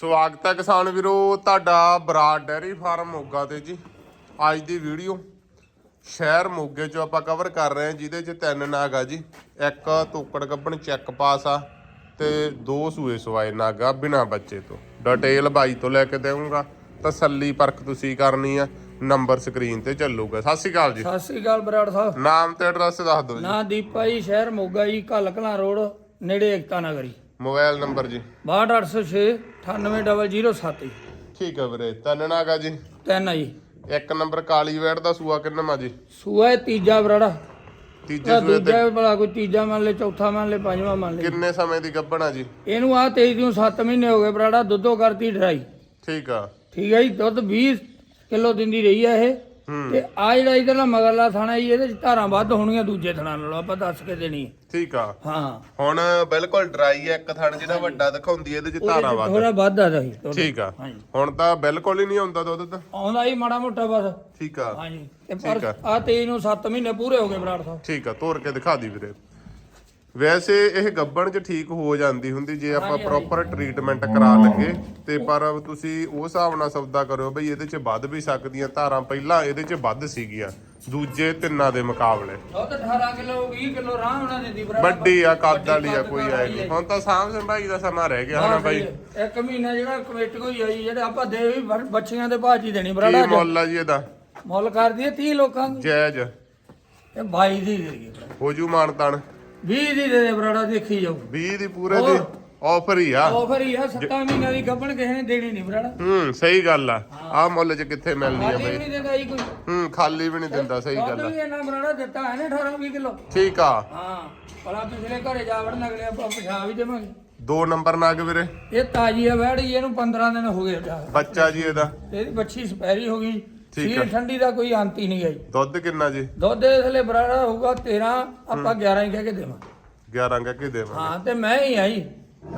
ਸਵਾਗਤ ਹੈ ਕਿਸਾਨ ਵੀਰੋ ਤੁਹਾਡਾ ਬਰਾਡ ਡੈਰੀ ਫਾਰਮ ਮੋਗਾ ਤੇ ਜੀ। ਅੱਜ ਦੀ ਵੀਡੀਓ ਸ਼ਹਿਰ ਮੋਗੇ ਚੋਂ ਆਪਾਂ ਕਵਰ ਕਰ ਰਹੇ ਹਾਂ ਜਿਹਦੇ ਚ ਤਿੰਨ ਨਾਗ ਆ ਜੀ। ਇੱਕ ਤੋਕੜ ਗੱਬਣ ਚੈੱਕ ਪਾਸ ਆ ਤੇ ਦੋ ਸੂਏ ਸਵਾਏ ਨਾਗਾ ਬਿਨਾ ਬੱਚੇ ਤੋਂ। ਡਿਟੇਲ ਬਾਈ ਤੋਂ ਲੈ ਕੇ ਦੇਵਾਂਗਾ ਤਸੱਲੀ ਪਰਖ ਤੁਸੀਂ ਕਰਨੀ ਆ। ਨੰਬਰ ਸਕਰੀਨ ਤੇ ਚੱਲੂਗਾ। ਸਤਿ ਸ਼੍ਰੀ ਅਕਾਲ ਜੀ। ਸਤਿ ਸ੍ਰੀ ਅਕਾਲ ਬਰਾੜ ਸਾਹਿਬ। ਨਾਮ ਤੇ ਐਡਰੈਸ ਦੱਸ ਦਿਓ ਜੀ। ਨਾਂ ਦੀਪਾ ਜੀ ਸ਼ਹਿਰ ਮੋਗਾ ਜੀ ਕੱਲ ਕਲਾਂ ਰੋਡ ਨੇੜੇ ਏਕਤਾ ਨਗਰੀ। ਮੋਬਾਈਲ ਨੰਬਰ ਜੀ। 62806 98007 ਜੀ। ਠੀਕ ਹੈ ਵੀਰੇ ਤਿੰਨ ਨਾਗਾ ਜੀ। ਤਿੰਨ ਆ ਜੀ। ਇੱਕ ਨੰਬਰ ਕਾਲੀ ਵੈੜ ਦਾ ਸੂਆ ਕਿੰਨਾ ਜੀ? ਸੂਆ ਇਹ ਤੀਜਾ ਬਰਾੜਾ ਤੀਜੇ ਸੂਏ ਤੇ ਦੂਜਾ ਭਲਾ ਕੋਈ ਤੀਜਾ ਮੰਨ ਲੈ ਚੌਥਾ ਮੰਨ ਲੈ ਪੰਜਵਾਂ ਮੰਨ ਲੈ। ਕਿੰਨੇ ਸਮੇਂ ਦੀ ਗੱਭਣਾ ਜੀ? ਇਹਨੂੰ ਆ 23 ਨੂੰ 7 ਮਹੀਨੇ ਹੋ ਗਏ ਬਰਾੜਾ ਦੁੱਧੋ ਕਰਤੀ ਡਰਾਈ। ਠੀਕ ਆ। ਠੀਕ ਹੈ ਜੀ ਦੁੱਧ 20 ਕਿਲੋ ਦਿੰਦੀ ਰਹੀ ਆ ਇਹ। ਤੇ ਆ ਜਿਹੜਾ ਇਧਰਲਾ ਮਗਰਲਾ ਥਾਣਾ ਜੀ ਇਹਦੇ ਚ ਧਾਰਾਂ ਵੱਧ ਹੋਣੀਆਂ ਦੂਜੇ ਥਾਣਾ ਨਾਲੋਂ ਆਪਾਂ ਦੱਸ ਕੇ ਦੇਣੀ ਹੈ। ਠੀਕ ਆ। ਹਾਂ। ਹੁਣ ਬਿਲਕੁਲ ਡਰਾਈ ਹੈ ਇੱਕ ਥਣ ਜਿਹੜਾ ਵੱਡਾ ਦਿਖਾਉਂਦੀ ਇਹਦੇ ਚ ਧਾਰਾ ਵੱਧ। ਥੋੜਾ ਵੱਧ ਆ ਜੀ ਠੀਕ ਆ। ਹਾਂਜੀ। ਹੁਣ ਤਾਂ ਬਿਲਕੁਲ ਹੀ ਨਹੀਂ ਆਉਂਦਾ ਦੁੱਧ ਤਾਂ। ਆਉਂਦਾ ਹੀ ਮਾੜਾ ਮੋਟਾ ਬਸ। ਠੀਕ ਆ। ਹਾਂਜੀ। ਤੇ ਪਰ ਆ। ਆ 23 ਨੂੰ 7 ਮਹੀਨੇ ਪੂਰੇ ਹੋ ਗਏ ਬਰਾੜ ਸਾਹਿਬ। ਠੀਕ ਆ ਤੋਰ ਕੇ ਦਿਖਾ ਦੀ ਵੀਰੇ। ਵੈਸੇ ਇਹ ਗੱਬਣ ਚ ਠੀਕ ਹੋ ਜਾਂਦੀ ਹੁੰਦੀ ਜੇ ਆਪਾਂ ਪ੍ਰੋਪਰ ਟ੍ਰੀਟਮੈਂਟ ਕਰਾ ਲਗੇ ਤੇ ਪਰ ਤੁਸੀਂ ਉਸ ਹਿਸਾਬ ਨਾਲ ਸੌਦਾ ਕਰੋ ਬਈ ਇਹਦੇ ਚ ਵੱਧ ਵੀ ਸਕਦੀਆਂ ਧਾਰਾਂ। ਪਹਿਲਾਂ ਇਹਦੇ ਚ ਵੱਧ ਸੀਗੀਆਂ ਦੂਜੇ ਤਿੰਨਾਂ ਦੇ ਮੁਕਾਬਲੇ। ਦੁੱਧ 18 ਕਿਲੋ 20 ਕਿਲੋ ਆਰਾਮ ਨਾਲ ਦਿੰਦੀ ਬਰਾੜ ਵੱਡੀ ਆ ਕੱਦ ਵਾਲੀ ਆ ਕੋਈ ਆਏ ਨਹੀਂ ਹੁਣ ਤਾਂ ਸਾਂਭ ਸੰਭਾਈ ਦਾ ਸਮਾਂ ਰਹਿ ਗਿਆ ਹਨਾ ਬਾਈ ਇੱਕ ਮਹੀਨਾ ਜਿਹੜਾ ਕਮੇਟੀ ਕੋਈ ਆਈ ਜਿਹੜੇ ਆਪਾਂ ਦੇ ਵੀ ਬੱਚੀਆਂ ਦੇ ਭਾਜੀ ਦੇਣੀ ਕੀ ਬਰਾੜਾ ਮੁੱਲ ਆ ਜੀ ਇਹਦਾ? ਮੁੱਲ ਕਰਦੀ ਹੈ 30 ਲੋਕਾਂ ਦੀ। ਜਾਇਜ਼। ਤੇ 22 ਦੀ ਹੋ ਜੂ ਮਾਨਤਾਨ। 20 ਦੀ ਦੇ ਦੇ ਬਰਾੜਾ ਦੇਖੀ ਜਾਊ। 20 ਦੀ ਪੂਰੇ ਦੀ ਆਫਰ ਹੀ ਆ। ਆਫਰ ਹੀ ਆ 7 ਮਹੀਨਿਆਂ ਦੀ ਗੱਭਣ ਕਿਸੇ ਨੇ ਦੇਣੀ ਨਹੀਂ ਬਰਾੜਾ। ਹੂੰ ਸਹੀ ਗੱਲ ਆ। ਆ ਮੁੱਲ ਚ ਕਿੱਥੇ ਮਿਲਦੀ ਆ ਖਾਲੀ ਵੀ ਬਈ? ਨਹੀਂ ਦਿੰਦਾ ਜੀ ਕੋਈ। ਹੂੰ ਖਾਲੀ ਵੀ ਨਹੀਂ ਦਿੰਦਾ ਸਹੀ ਦੁੱਧ ਗੱਲ ਆ। ਵੀ ਇਹਨਾਂ ਬਰਾੜਾ ਦਿੱਤਾ ਹੈ ਨੇ 18 20 ਕਿਲੋ। ਠੀਕ ਆ। ਹਾਂ ਭਲਾ ਪਿਛਲੇ ਘਰੇ ਜਾ ਵੜਨ ਅਗਲੇ ਆਪਾਂ ਪਿਛਾ ਵੀ ਦੇਵਾਂਗੇ। ਦੋ ਨੰਬਰ ਨਗ ਵੀਰੇ। ਇਹ ਤਾਜੀ ਆ ਵੈੜੀ ਇਹਨੂੰ 15 ਦਿਨ ਹੋ ਗਏ ਜਾ। ਬੱਚਾ ਜੀ ਇਹਦਾ। ਇਹਦੀ ਬੱਚੀ ਸਪੈਰੀ ਹੋ ਗਈ। ਠੀਕ ਸੀਲ ਠੰਡੀ ਦਾ ਕੋਈ ਅੰਤ ਹੀ ਨਹੀਂ ਗਈ ਦੁੱਧ ਕਿੰਨਾ ਜੀ? ਦੁੱਧ ਇਸ ਲਈ ਬਰਾੜਾ ਹੋਊਗਾ 13 ਆਪਾਂ 11 ਹੀ ਕਹਿ ਕੇ ਦੇਵਾਂ 11 ਕਹਿ ਕੇ ਦੇਵਾਂ ਹਾਂ ਤੇ ਮੈਂ ਹੀ ਆਈ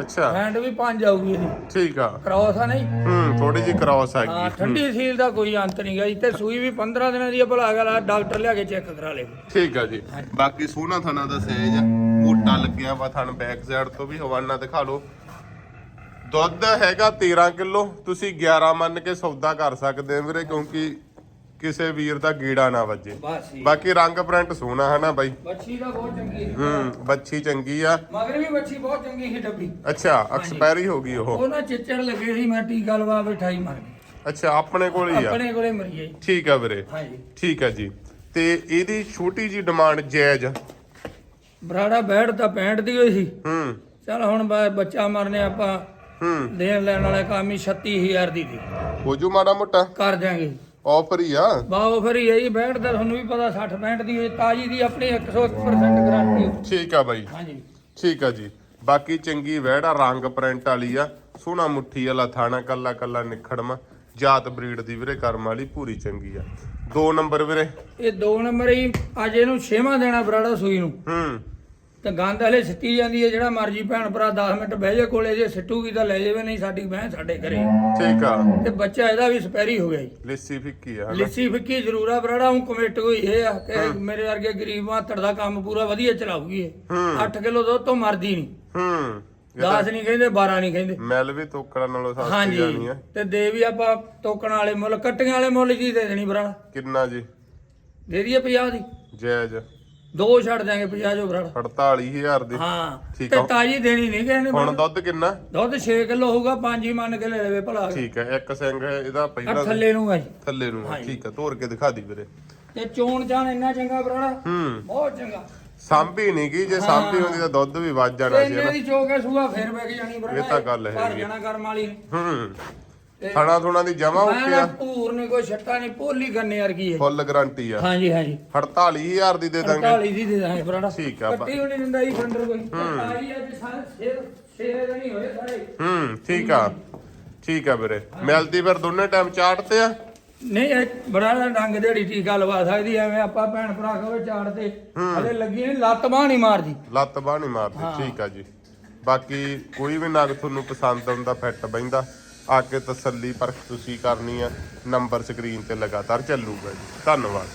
ਅੱਛਾ। ਹੈਂਡ ਵੀ ਪੰਜ ਆਊਗੀ ਇਹਦੀ। ਠੀਕ ਆ। ਕ੍ਰੋਸ ਆ ਨਹੀਂ? ਹੂੰ ਥੋੜੀ ਜੀ ਕ੍ਰਾਸ ਆ ਹਾਂ ਗਈ ਠੰਡੀ ਸੀਲ ਦਾ ਕੋਈ ਅੰਤ ਨਹੀਂ ਗਈ ਤੇ ਸੂਈ ਵੀ 15 ਦਿਨਾਂ ਦੀ ਆ ਭਲਾ ਅਗਲਾ ਡਾਕਟਰ ਲਿਆ ਕੇ ਚੈੱਕ ਕਰਾ ਲੇ। ਠੀਕ ਆ ਜੀ। ਬਾਕੀ ਸੋਹਣਾ ਥਣਾ ਦਾ ਸਹਿਜ ਆ। ਮੋਟਾ ਲੱਗਿਆ ਵਾ ਥਣ ਬੈਕ ਸਾਈਡ ਤੋਂ ਵੀ ਹਵਾਨਾ ਦਿਖਾ ਲਓ। ਦੁੱਧ ਹੈਗਾ 13 ਕਿਲੋ। ਤੁਸੀਂ 11 ਮੰਨ ਕੇ ਸੌਦਾ ਕਰ ਸਕਦੇ ਹੋ ਵੀਰੇ ਕਿਉਂਕਿ ਕਿਸੇ ਵੀਰ ਦਾ ਗੀੜਾ ਨਾ ਵੱਜੇ। ਬਸ। ਹੀ ਬਾਕੀ ਰੰਗ ਪ੍ਰਿੰਟ ਸੋਹਣਾ ਹੈ ਨਾ ਬਾਈ? ਬੱਚੀ ਦਾ ਬਹੁਤ ਚੰਗੀ ਹੈ ਹੂੰ ਬੱਚੀ ਚੰਗੀ ਆ। ਮਗਰ ਵੀ ਬੱਚੀ ਬਹੁਤ ਚੰਗੀ ਸੀ ਡੱਬੀ। ਅੱਛਾ ਐਕਸਪਾਇਰੀ ਹੋ ਗਈ ਉਹ। ਉਹ ਨਾ ਚਿੱਚੜ ਲੱਗੇ ਸੀ ਮੈਂ ਟੀਕਾ ਲਵਾ ਬਿਠਾਈ ਮਰ ਗਈ। ਅੱਛਾ ਆਪਣੇ ਕੋਲ ਹੀ ਆ? ਆਪਣੇ ਕੋਲੇ ਮਰੀ ਗਈ ਠੀਕ ਆ ਵੀਰੇ। ਹਾਂਜੀ। ਠੀਕ ਆ ਜੀ। ਤੇ ਇਹਦੀ ਛੋਟੀ ਜੀ ਡਿਮਾਂਡ ਜਾਇਜ਼ ਬਰਾੜਾ ਬੈਠ ਤਾਂ 65 ਦੀ ਹੋਈ ਸੀ। ਹੂੰ। ਚਲ ਹੁਣ ਬ- ਬੱਚਾ ਮਰਨੇ ਆਪਾਂ ਹੂੰ। ਦੇਣ ਲੈਣ ਵਾਲੇ ਕੰਮ ਹੀ 36000 ਦੀ ਦੀ। ਹੋ ਜੂ ਮਾੜਾ ਮੋਟਾ। ਕਰ ਦਿਆਂਗੇ। ਆਫਰ ਹੀ ਆ। ਬਾਓ ਫਿਰ ਇਹ ਹੀ ਬੈਠ ਦਾ ਤੁਹਾਨੂੰ ਵੀ ਪਤਾ 60 65 ਦੀ ਤਾਜੀ ਦੀ ਆਪਣੀ 100% ਗਾਰੰਟੀ ਠੀਕ ਆ ਬਾਈ। ਹਾਂਜੀ। ਠੀਕ ਆ ਜੀ। ਬਾਕੀ ਚੰਗੀ ਵਹਿੜਾ ਰੰਗ ਪ੍ਰਿੰਟ ਵਾਲੀ ਆ। ਸੋਹਣਾ ਮੁੱਠੀ ਵਾਲਾ ਥਾਣਾ ਕੱਲਾ ਕੱਲਾ ਨਿਖੜਮਾ ਜਾਤ ਬਰੀਡ ਦੀ ਵੀਰੇ ਕਰਮ ਵਾਲੀ ਪੂਰੀ ਚੰਗੀ ਆ। ਦੋ ਨੰਬਰ ਵੀਰੇ। ਇਹ ਦੋ ਨੰਬਰ ਹੀ ਅੱਜ ਇਹਨੂੰ ਛੇਵਾਂ ਦੇਣਾ ਬਰਾੜਾ ਸੂਈ ਨੂੰ। ਹੂੰ। ਤੇ ਗੰਦ ਹਲੇ ਸਿੱਟੀ ਜਾਂਦੀ ਹੈ ਜਿਹੜਾ ਮਰਜ਼ੀ ਭੈਣ ਭਰਾ 10 ਮਿੰਟ ਬਹਿ ਜੇ ਕੋਲੇ ਜੇ ਸਿੱਟੂਗੀ ਤਾਂ ਲੈ ਜਾਵੇ ਨਹੀਂ ਸਾਡੀ ਬਹਿ ਸਾਡੇ ਘਰੇ। ਠੀਕ ਆ। ਤੇ ਬੱਚਾ ਇਹਦਾ ਵੀ ਸਪੈਰੀ ਹੋ ਗਿਆ ਜੀ। ਲਿੱਸੀ ਫਿੱਕੀ ਆ? ਲਿੱਸੀ ਫਿੱਕੀ ਜ਼ਰੂਰ ਆ ਬਰਾੜਾ ਹੁਣ ਕਮੇਟ ਕੋਈ ਇਹ ਆ ਕਿ ਮੇਰੇ ਵਰਗੇ ਗਰੀਬ ਮਾਤੜ ਦਾ ਕੰਮ ਪੂਰਾ ਵਧੀਆ ਚਲਾਉਗੀ ਇਹ। ਹੂੰ। 8 ਕਿਲੋ ਦੁੱਧ ਤੋਂ ਮਰਦੀ ਨਹੀਂ। ਹੂੰ। 10 ਨਹੀਂ ਕਹਿੰਦੇ 12 ਨਹੀਂ ਕਹਿੰਦੇ। ਮੈਲ ਵੀ ਤੋਕੜਾਂ ਨਾਲੋਂ ਸਸਤੀ ਹਾਂਜੀ। ਜਾਣੀ ਆ। ਤੇ ਦੇ ਵੀ ਆਪਾਂ ਟੋਕਣ ਵਾਲੇ ਮੁੱਲ ਕੱਟੀਆਂ ਵਾਲੇ ਮੁੱਲ ਜੀ ਦੇ ਦੇਣੀ ਬਰਾੜਾ ਕਿੰਨਾ ਜੀ? ਦੇ ਦਈਏ 50 ਦੀ। ਜਾਇਜ਼। ਦੋ ਛੱਡ ਦਿਆਂਗੇ 50 ਜੋ ਬਰਾੜਾ 48000 ਦੀ। ਹਾਂ ਠੀਕ ਤੇ ਆ। ਤਾਜੀ ਦੇਣੀ ਨਹੀਂ ਕਹਿੰਦੇ ਹੁਣ ਦੁੱਧ ਕਿੰਨਾ? ਦੁੱਧ 6 ਕਿਲੋ ਹੋਊਗਾ 5 ਹੀ ਮੰਨ ਕੇ ਲੈ ਲਵੇ ਭਲਾ। ਠੀਕ ਹੈ ਇੱਕ ਸਿੰਘ ਇਹਦਾ ਆ ਪਹਿਲਾਂ ਥੱਲੇ ਨੂੰ ਆ ਜੀ। ਥੱਲੇ ਨੂੰ ਆ, ਠੀਕ ਹੈ ਤੋੜ ਕੇ ਦਿਖਾ ਦੀ ਵੀਰੇ। ਤੇ ਚੋਣ ਚਾਣ ਇੰਨਾ ਚੰਗਾ ਬਰਾੜਾ? ਹੂੰ। ਬਹੁਤ ਚੰਗਾ। ਸਾਂਭੀ ਨਹੀਂ ਗਈ ਜੇ ਸਾਂਭੀ ਹੁੰਦੀ ਤਾਂ ਦੁੱਧ ਵੀ ਵੱਧ ਜਾਣਾ ਸੀ ਇੰਨੇ ਦੀ ਚੋਕੇ ਸੂਆ ਫੇਰ ਬੈਗ ਜਾਣੀ ਬਰਾੜਾ। ਇਹ ਤਾਂ ਗੱਲ ਹੈਗੀ ਆ। ਜਾਣਾ ਕਰਮ ਵਾਲੀ। ਨੇ। ਹੂੰ। ਥਣਾ ਥੁਣਾ ਦੀ ਜਮਾ ਓਕੇ ਆ। ਪੂਰ ਨਹੀਂ ਕੋਈ ਛੱਟਾ ਨਹੀਂ ਭੋਲੀ ਗੰਨੇ ਵਰਗੀ ਹੈ। ਫੁੱਲ ਗਾਰੰਟੀ ਆ। ਹਾਂਜੀ ਹਾਂਜੀ। 48000 ਦੀ ਦੇ ਦਾਂਗੇ। 48 ਦੀ ਦੇ ਦਾਂਗੇ ਬਰਾੜਾ ਠੀਕ ਆ ਕੱਟੀ ਹੋਣੀ ਦਿੰਦਾ ਜੀ ਫੰਡਰ ਕੋਈ। ਤਾਜੀ ਅੱਜ ਸਾਰੇ ਸ਼ੇਰ ਸ਼ੇਰੇ ਨਹੀਂ ਹੋਏ ਸਾਰੇ। ਹੂੰ ਠੀਕ ਆ। ਠੀਕ ਆ ਵੀਰੇ। ਮਿਲਦੀ ਫਿਰ ਦੋਨੇ ਟਾਈਮ ਚਾਟ ਤੇ ਆ। ਨਹੀਂ ਇਹ ਬੜਾ ਡੰਗ ਦਿਹਾੜੀ ਟੀਕਾ ਲਵਾ ਸਕਦੀ ਐਵੇਂ ਆਪਾਂ ਭੈਣ ਭਰਾ ਕਹਵੇ ਚਾੜ ਤੇ। ਹਲੇ ਲੱਗੀ ਨਹੀਂ ਲੱਤ ਬਾਹ ਨਹੀਂ ਮਾਰਦੀ। ਲੱਤ ਬਾਹ ਨਹੀਂ ਮਾਰਦੀ। ਠੀਕ ਆ ਜੀ। ਬਾਕੀ ਕੋਈ ਵੀ ਨਗ ਤੁਹਾਨੂੰ ਪਸੰਦ ਆਉਂਦਾ ਫਿੱਟ ਬੈਂਦਾ ਆ ਕੇ ਤਸੱਲੀ ਪਰਖ ਤੁਸੀਂ ਕਰਨੀ ਆ। ਨੰਬਰ ਸਕਰੀਨ ਤੇ ਲਗਾਤਾਰ ਚੱਲੂਗਾ ਜੀ। ਧੰਨਵਾਦ।